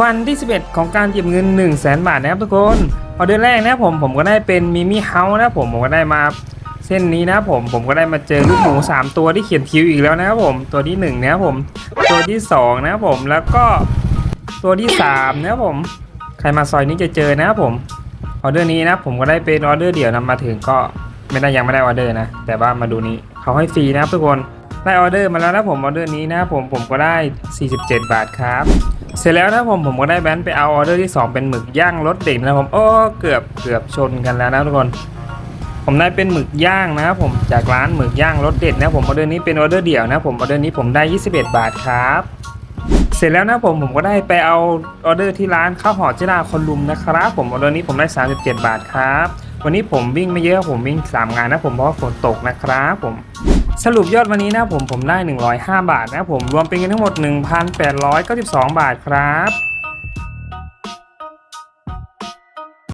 วันที่ 11 ของการเก็บเงิน 1 0 0 0 0แสนบาทนะครับทุกคนออเดอร์แรกนะผมผมก็ได้เป็นมิมิเฮาส์นะผมผมก็ได้มาเส้นนี้นะผมผมก็ได้มาเจอลูกหมู 3 ตัวที่เขียนคิวอีกแล้วนะครับผมตัวที่1นะครับผมตัวที่2นะครับผมแล้วก็ตัวที่3นะครับผมใครมาซอยนี้จะเจอนะครับผมออเดอร์นี้นะผมก็ได้เป็นออเดอร์เดี่ยวนำมาถึงก็ไม่ได้ยังไม่ได้ออเดอร์นะ แต่ว่ามาดูนี้เขาให้ฟรีนะครับทุกคนได้ออเดอร์มาแล้วนะผมออเดอร์นี้นะผมผมก็ได้ 47 บาทครับ เสร็จแล้วนะผมผมก็ได้แบนไปเอาออเดอร์ที่ 2 เป็นหมึกย่างรสเด็ดนะผมโอ้เกือบเกือบชนกันแล้วนะทุกคน ผมได้เป็นหมึกย่างนะครับผมจากร้านหมึกย่างรสเด็ดนะผมออเดอร์นี้เป็นออเดอร์เดี่ยวนะผมออเดอร์นี้ผมได้ 21 บาทครับเสร็จแล้วนะผมผมก็ได้ไปเอาออเดอร์ที่ร้านข้าวห่อเจดาคนลุมนะครับ ผมออเดอร์นี้ผมได้ 37 บาทครับ วันนี้ผมวิ่งไม่เยอะผมวิ่ง 3 งานนะผมเพราะฝนตกนะครับผม สรุปยอดวันนี้นะผมผมได้ 105 บาทนะผมรวมเป็นเงินทั้งหมด 1,892 บาทครับ